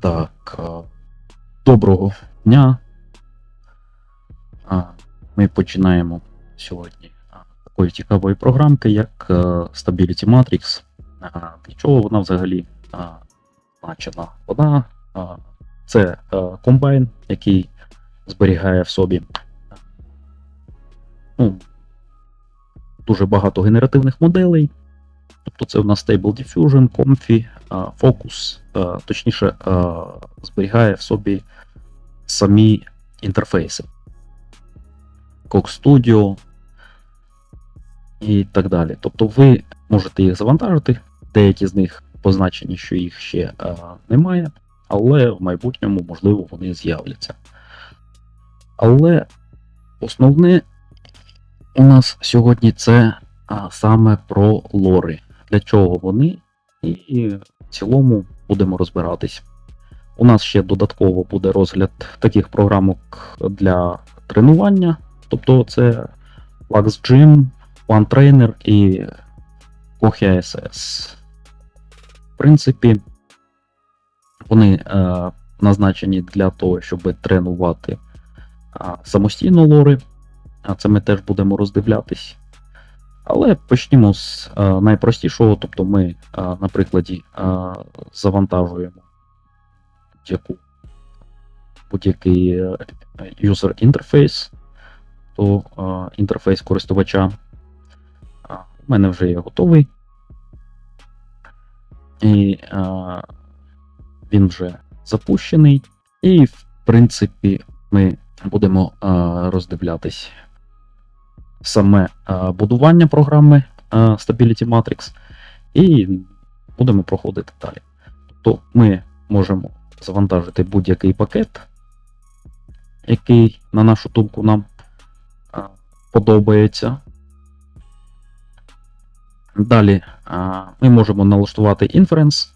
Так. е, Доброго дня. Ми починаємо сьогодні такої цікавої програмки, як е, Stability Matrix. Для чого вона взагалі значена? Вона це е, комбайн, який зберігає в собі ну, дуже багато генеративних моделей. Тобто це у нас Stable Diffusion, Comfy, Focus, точніше, зберігає в собі самі інтерфейси. Cox Studio і так далі. Тобто ви можете їх завантажити, деякі з них позначені, що їх ще немає, але в майбутньому, можливо, вони з'являться. Але основне у нас сьогодні це саме про лори. Для чого вони, і в цілому будемо розбиратись. У нас ще додатково буде розгляд таких програмок для тренування. Тобто це LuxGym, OneTrainer і Kohi SS. В принципі, вони е, назначені для того, щоб тренувати самостійно лори. А це ми теж будемо роздивлятись. Але почнімо з е, найпростішого, тобто ми е, на прикладі е, завантажуємо будь-який user interface, то е, інтерфейс користувача. А, У мене вже є готовий. І е, він вже запущений. І, в принципі, ми будемо е, роздивлятись саме е, будування програми е, Stability Matrix, і будемо проходити далі. Тобто ми можемо завантажити будь-який пакет, який, на нашу думку, нам е, подобається. Далі ми можемо налаштувати інференс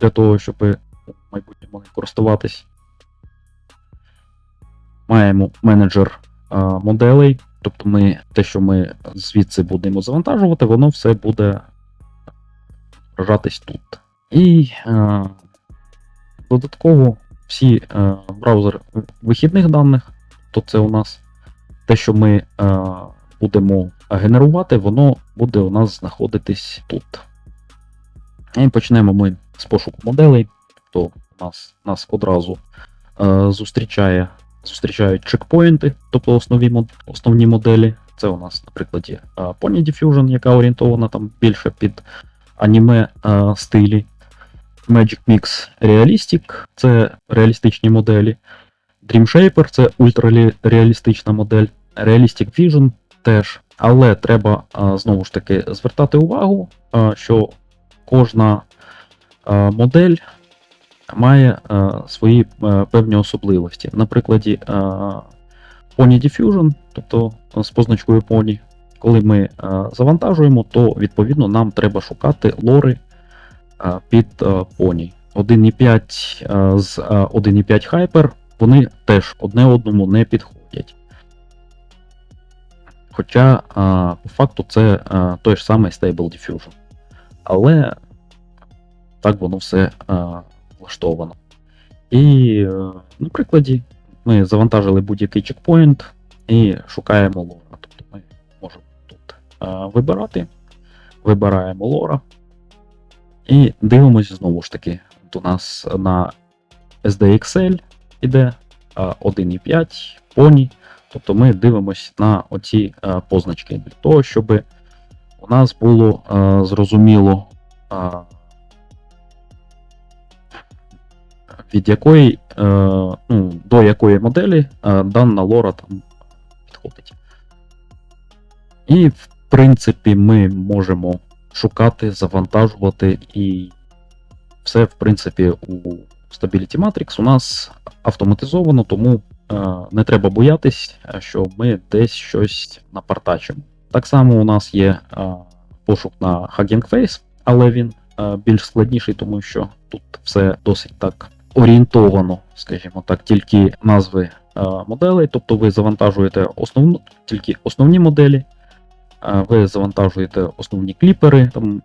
для того, щоб в майбутньому ним користуватись. Маємо менеджер моделей. Тобто ми те, що ми звідси будемо завантажувати, воно все буде вражатись тут. І а, додатково всі а, браузери вихідних даних, то це у нас те, що ми а, будемо генерувати, воно буде у нас знаходитись тут. І почнемо ми з пошуку моделей. То нас, нас одразу а, зустрічає зустрічають чекпоінти, тобто основні, мод- основні моделі. Це у нас, на прикладі, Pony Diffusion, яка орієнтована там більше під аніме стилі. Magic Mix Realistic це реалістичні моделі. Dream Shaper це ультрареалістична модель. Realistic Vision теж. Але треба знову ж таки звертати увагу, що кожна модель має е, свої е, певні особливості. На прикладі е, Pony Diffusion, тобто е, з позначкою Pony, коли ми е, завантажуємо, то відповідно нам треба шукати лори е, під е, Pony. 1.5 е, з е, 1.5 Hyper, вони теж одне одному не підходять. Хоча, е, по факту, це е, той ж самий Stable Diffusion. Але так воно все е, влаштовано. І, е, на прикладі, ми завантажили будь-який чекпоінт і шукаємо лора. Тобто ми можемо тут е, вибирати, вибираємо лора і дивимося знову ж таки. До нас на SDXL іде е, 1.5 Pony. Тобто ми дивимося на оці е, позначки для того, щоб у нас було е, зрозуміло. е, від якої, е, ну, до якої моделі е, дана лора там підходить. І, в принципі, ми можемо шукати, завантажувати, і все, в принципі, у Stability Matrix у нас автоматизовано, тому е, не треба боятись, що ми десь щось напартачимо. Так само у нас є е, пошук на Hugging Face, але він е, більш складніший, тому що тут все досить так орієнтовано, скажімо так, тільки назви е, моделей, тобто ви завантажуєте основну, тільки основні моделі, е, ви завантажуєте основні кліпери, там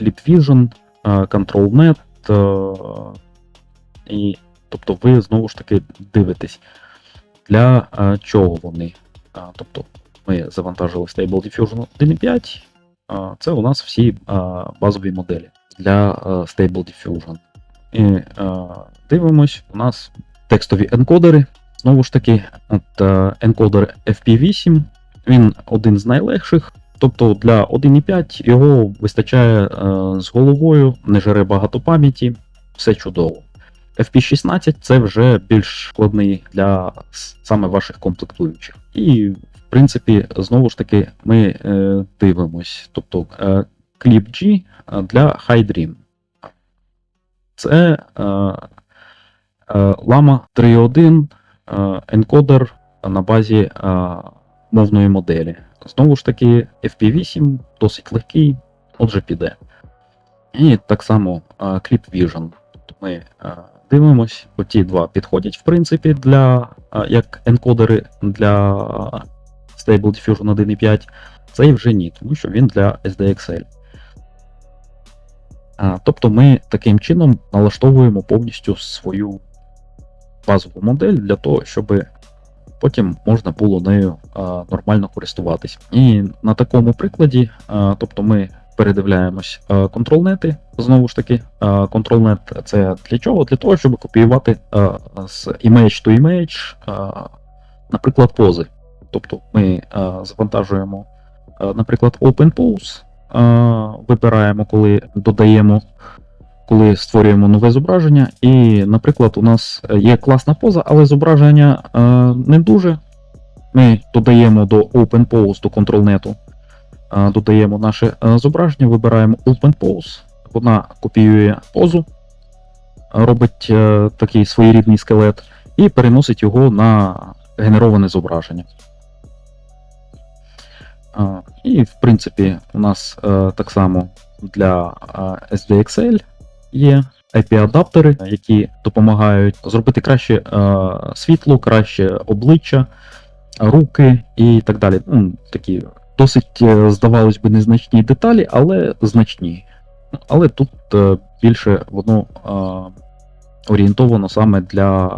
Clip Vision, е, ControlNet, і, тобто ви знову ж таки дивитесь, для чого вони. Тобто ми завантажили Stable Diffusion 1.5. Це у нас всі базові моделі для Stable Diffusion. І а, дивимось, у нас текстові енкодери. Знову ж таки, от, е, енкодер FP8, він один з найлегших. Тобто для 1.5 його вистачає е, з головою, не жере багато пам'яті, все чудово. FP16 це вже більш складний для саме ваших комплектуючих. І, в принципі, знову ж таки, ми е, дивимось. Тобто е, Clip G е, для High Dream. Це е, е, Lama 3.1 е, енкодер на базі мовної моделі. Знову ж таки, FP8 досить легкий, отже піде. І так само Clip Vision. Ми дивимось, оті два підходять, в принципі, для як енкодери для Stable Diffusion 1.5. Цей вже ні, тому що він для SDXL. Тобто ми таким чином налаштовуємо повністю свою базову модель для того, щоб потім можна було нею нормально користуватись. І на такому прикладі, тобто ми передивляємось контролнети. Знову ж таки, контролнет це для чого? Для того, щоб копіювати з image to image, наприклад, пози. Тобто ми завантажуємо, наприклад, OpenPose, а, вибираємо, коли додаємо, коли створюємо нове зображення. І, наприклад, у нас є класна поза, але зображення не дуже. Ми додаємо до OpenPose, до контролнету, а, додаємо наше зображення, вибираємо OpenPose, вона копіює позу, робить е, такий своєрідний скелет і переносить його на генероване зображення. І, в принципі, у нас е, так само для е, SDXL є IP-адаптери, які допомагають зробити краще е, світло, краще обличчя, руки і так далі. Ну, такі досить, здавалось би, незначні деталі, але значні. Але тут більше воно орієнтовано саме для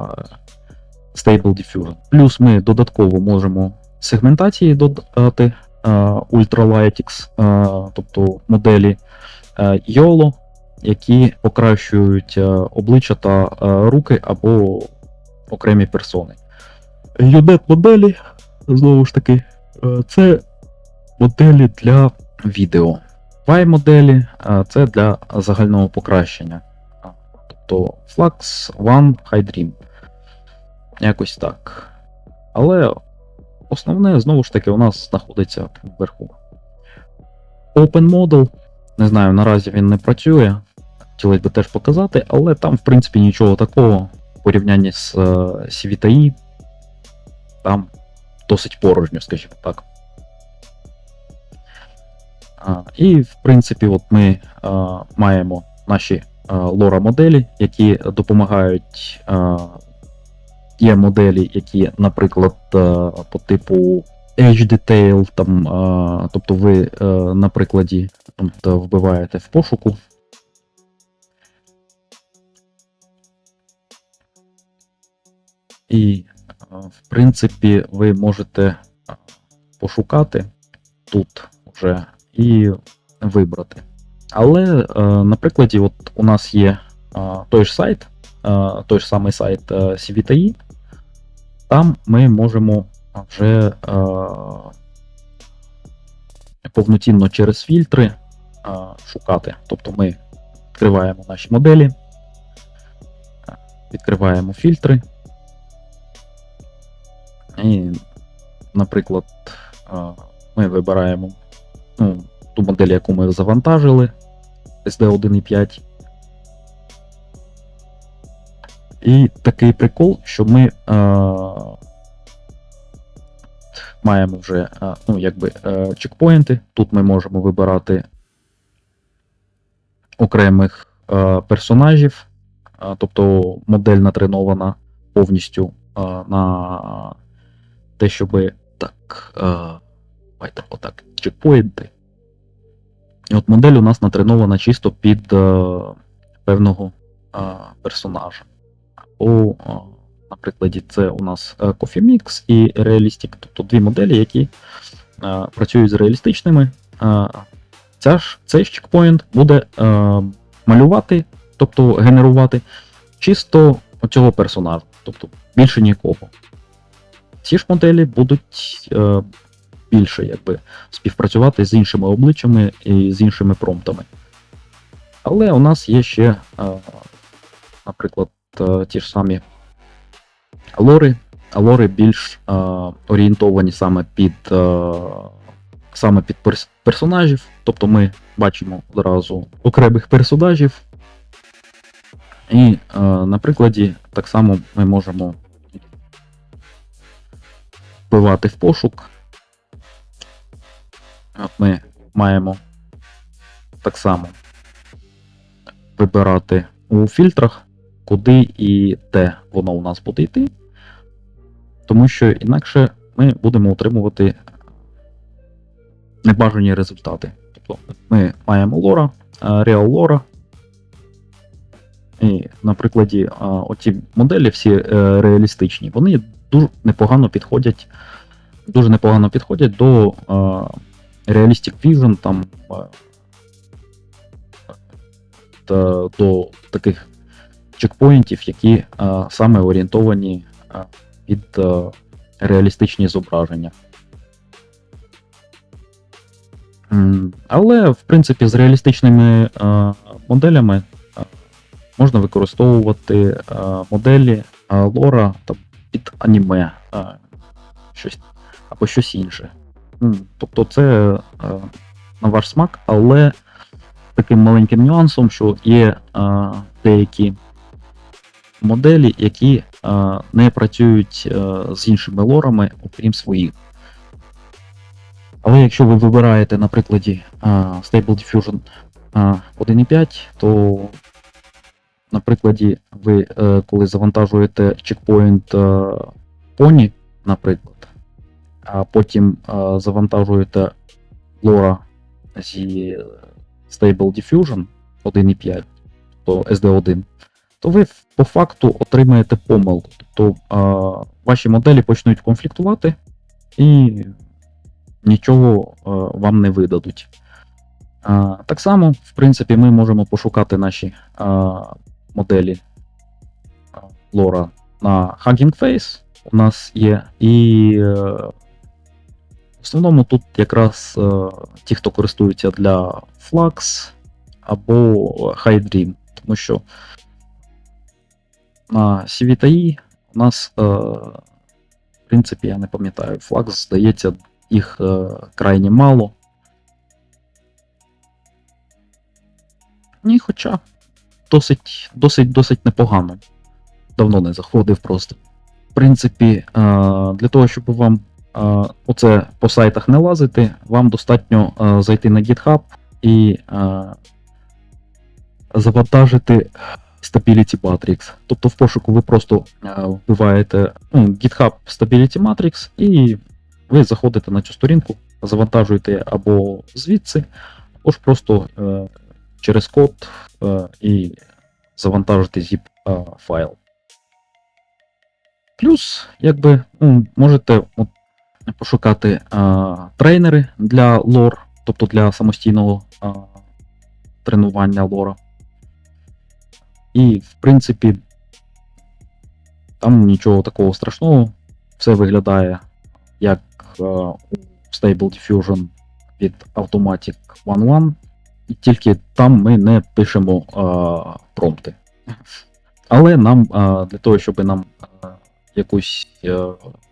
Stable Diffusion. Плюс ми додатково можемо сегментації додати е, Ultralytics, е, тобто моделі е, YOLO, які покращують обличчя та руки або окремі персони. UNET моделі, знову ж таки, це моделі для відео. Y моделі е, це для загального покращення. Тобто Flux One High Dream. Якось так. Але основне, знову ж таки, у нас знаходиться вверху. Open Model. Не знаю, наразі він не працює. Хотілося б теж показати, але там, в принципі, нічого такого в порівнянні з е, CVTI. Там досить порожньо, скажімо так. А, і, в принципі, от ми а, маємо наші лора моделі, які допомагають. А, є моделі, які, наприклад, по типу Edge Detail, там, тобто ви а, на прикладі вбиваєте в пошуку. І, в принципі, ви можете пошукати тут вже і вибрати. Але е, на прикладі, от у нас є е, той ж сайт, е, той ж самий сайт е, CVTI, там ми можемо вже е, повноцінно через фільтри е, шукати. Тобто ми відкриваємо наші моделі, е, відкриваємо фільтри. І, наприклад, е, ми вибираємо ну, ту модель, яку ми завантажили, SD 1.5. І такий прикол, що ми е, маємо вже е, ну, якби, е, чекпоінти. Тут ми можемо вибирати окремих е, персонажів, е, тобто модель натренована повністю е, на те, щоб так. Е, давайте отак, чекпоінти. І от модель у нас натренована чисто під е, певного а, персонажа. Або, на прикладі, це у нас а, Coffee Mix і Realistic, тобто дві моделі, які працюють з реалістичними. Ця ж, цей ж чекпоінт буде малювати, тобто генерувати чисто цього персонажа, тобто більше нікого. Ці ж моделі будуть е, більше якби, співпрацювати з іншими обличчями і з іншими промптами. Але у нас є ще, е, наприклад, е, ті ж самі лори. А лори більш е, орієнтовані саме під, е, саме під перс- персонажів. Тобто ми бачимо одразу окремих персонажів. І е, на прикладі так само ми можемо вбивати в пошук. От Ми маємо так само вибирати у фільтрах, куди і де воно у нас буде йти. Тому що інакше ми будемо отримувати небажані результати. Тобто ми маємо лора, реал лора. І на прикладі оці моделі всі е, реалістичні, вони дуже непогано підходять, дуже непогано підходять до Realistic Vision, там та, до таких чекпоінтів, які а, саме орієнтовані а, під а, реалістичні зображення. Але, в принципі, з реалістичними моделями можна використовувати моделі лора під аніме, щось, або щось інше. Тобто це на ваш смак, але таким маленьким нюансом, що є деякі моделі, які а, не працюють а, з іншими лорами, окрім своїх. Але якщо ви вибираєте, на прикладі а, Stable Diffusion а, 1.5, то на прикладі ви, е, коли завантажуєте чекпоінт е, Pony, наприклад, а потім е, завантажуєте лора зі Stable Diffusion 1.5, то SD1, то ви по факту отримаєте помилку. Тобто е, ваші моделі почнуть конфліктувати і нічого е, вам не видадуть. Е, так само, в принципі, ми можемо пошукати наші е, моделі лора на Hugging Face. У нас є. І е, в основному тут якраз е, ті, хто користуються для Flux або High Dream, тому що на CVTI у нас, е, в принципі, я не пам'ятаю, Flux, здається, їх е, крайні мало. Ні, хоча досить, досить, досить непогано. Давно не заходив просто. В принципі, е, для того, щоб вам оце по сайтах не лазити, вам достатньо зайти на GitHub і завантажити Stability Matrix. Тобто в пошуку ви просто е, вбиваєте ну, GitHub Stability Matrix і ви заходите на цю сторінку, завантажуєте або звідси, або ж просто е, через код е, і завантажити zip файл. Плюс, якби ну, можете пошукати трейнери для лор, тобто для самостійного тренування лора. І, в принципі, там нічого такого страшного. Все виглядає як е, у Stable Diffusion від Automatic 1.1. І тільки там ми не пишемо е, промпти. Але нам е, для того, щоб нам е, якусь, е,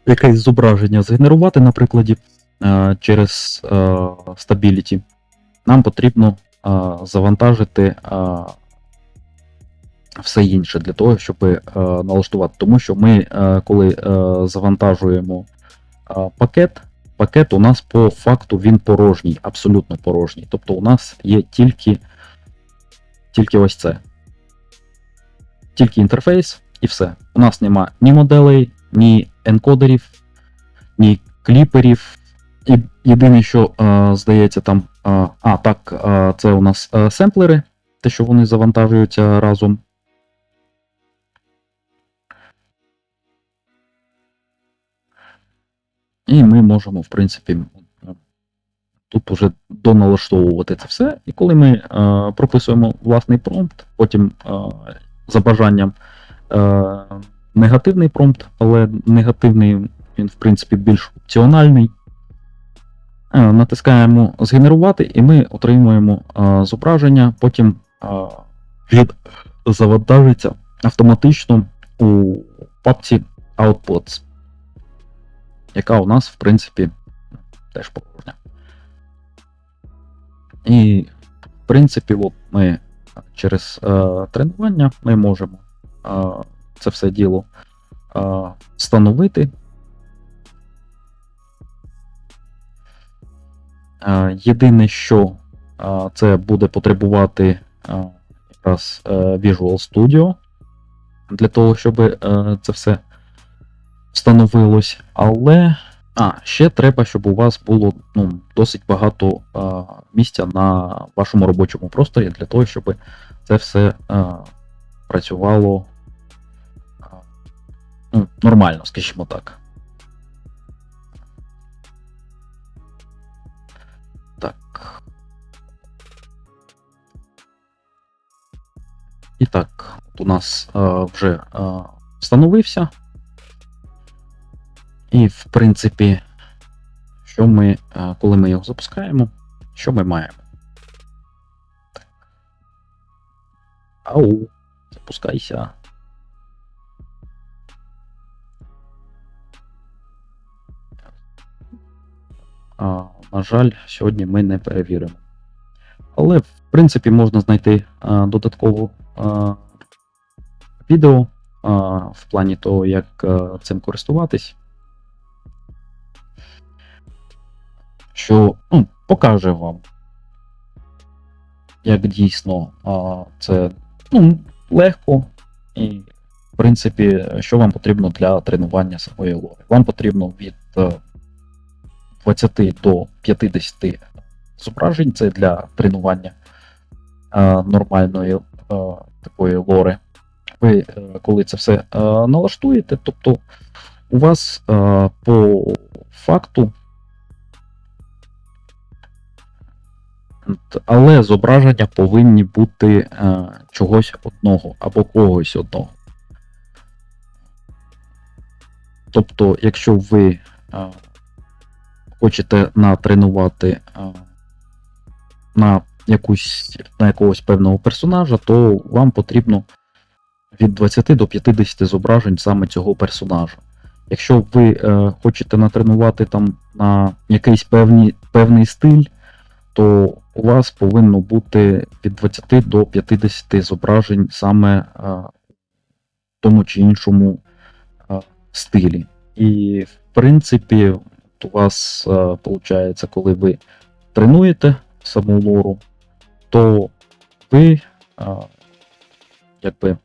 якесь зображення згенерувати, на прикладі, е, через е, Stability, нам потрібно е, завантажити е, все інше для того, щоб е, налаштувати. Тому що ми, е, коли е, завантажуємо пакет, пакет у нас по факту він порожній, абсолютно порожній. Тобто у нас є тільки, тільки ось це. Тільки інтерфейс і все. У нас нема ні моделей, ні енкодерів, ні кліперів. І єдине, що здається, там. А, так, це у нас семплери. те, що вони завантажуються разом. І ми можемо, в принципі, тут уже доналаштовувати це все. І коли ми е, прописуємо власний промпт, потім е, за бажанням е, негативний промпт, але негативний він, в принципі, більш опціональний. Е, натискаємо згенерувати, і ми отримуємо е, зображення, потім е, завантажиться автоматично у папці Outputs, яка у нас, в принципі, теж порожня. І, в принципі, от ми через е, тренування ми можемо е, це все діло е, встановити. Е, Єдине, що е, це буде потребувати е, якраз е, Visual Studio для того, щоб е, це все встановилось. Але а, ще треба, щоб у вас було ну, досить багато а, місця на вашому робочому просторі для того, щоб це все а, працювало а, ну, нормально, скажімо так. Так. І так, у нас а, вже а, встановився. І, в принципі, що ми, е, коли ми його запускаємо, що ми маємо? Ау, запускайся. А, На жаль, сьогодні ми не перевіримо. Але, в принципі, можна знайти а, додатково а, відео а, в плані того, як а, цим користуватись. Що ну, покаже вам, як дійсно а, це ну, легко і, в принципі, що вам потрібно для тренування самої лори. Вам потрібно від 20 до 50 зображень, це для тренування а, нормальної а, такої лори. Ви, коли це все а, налаштуєте, тобто у вас а, по факту Але зображення повинні бути е, чогось одного або когось одного. Тобто, якщо ви е, хочете натренувати е, на якусь, на якогось певного персонажа, то вам потрібно від 20 до 50 зображень саме цього персонажа. Якщо ви е, хочете натренувати там на якийсь певні, певний стиль, то у вас повинно бути від 20 до 50 зображень саме в тому чи іншому стилі. І, в принципі, у вас виходить, коли ви тренуєте саму лору, то ви якби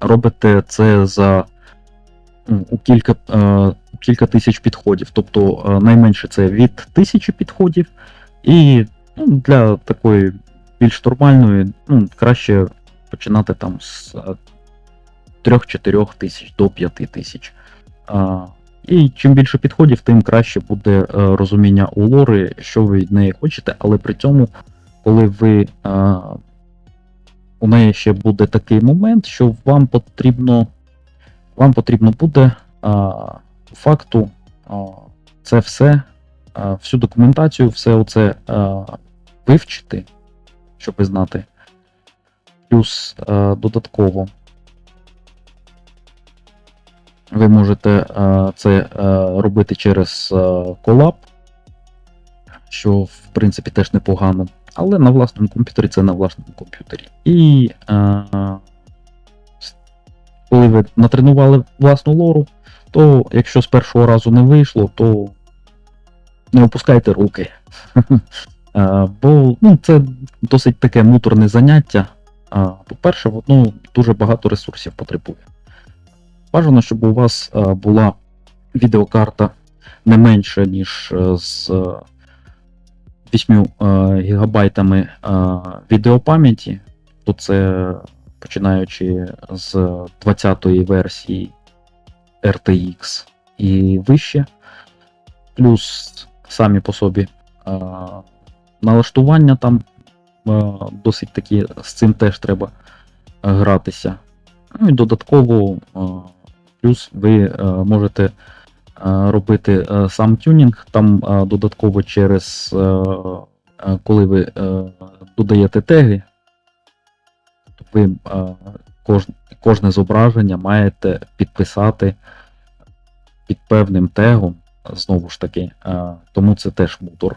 робите це за у кілька кілька тисяч підходів. Тобто найменше це від тисячі підходів. І ну, для такої більш нормальної, ну, краще починати там з 3-4 тисяч до 5 тисяч. І чим більше підходів, тим краще буде е, розуміння у лори, що ви від неї хочете, але при цьому, коли ви. А, у неї ще буде такий момент, що вам потрібно вам потрібно буде факту це все всю документацію, все оце вивчити, щоб знати. Плюс додатково ви можете це робити через колаб, що в принципі теж непогано. Але на власному комп'ютері це на власному комп'ютері. І коли ви натренували власну лору, то якщо з першого разу не вийшло, то не опускайте руки. Бо ну, це досить таке муторне заняття. По-перше, воно дуже багато ресурсів потребує. Бажано, щоб у вас була відеокарта не менше, ніж е, з 8 е, гігабайтами відеопам'яті. то це починаючи з 20-ї версії RTX і вище, плюс самі по собі. Налаштування там досить такі, з цим теж треба гратися. Ну і додатково, плюс ви можете робити сам тюнінг, там додатково через коли ви додаєте теги, то ви е, кожне зображення маєте підписати під певним тегом, знову ж таки, тому це теж мутор.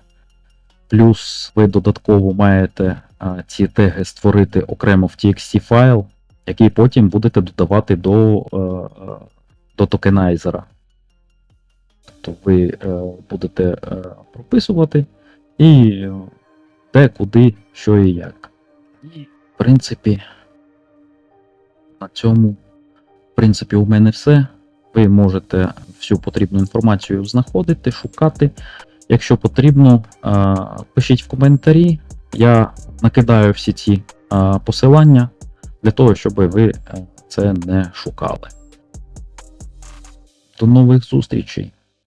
Плюс ви додатково маєте ці теги створити окремо в TXT файл, який потім будете додавати до, е, е, до токенайзера. Тобто ви е, будете прописувати і де, куди, що і як. І, в принципі, на цьому, в принципі, у мене все. Ви можете всю потрібну інформацію знаходити, шукати. Якщо потрібно, е, пишіть в коментарі. Я накидаю всі ці е, посилання для того, щоб ви е, це не шукали. До нових зустрічей!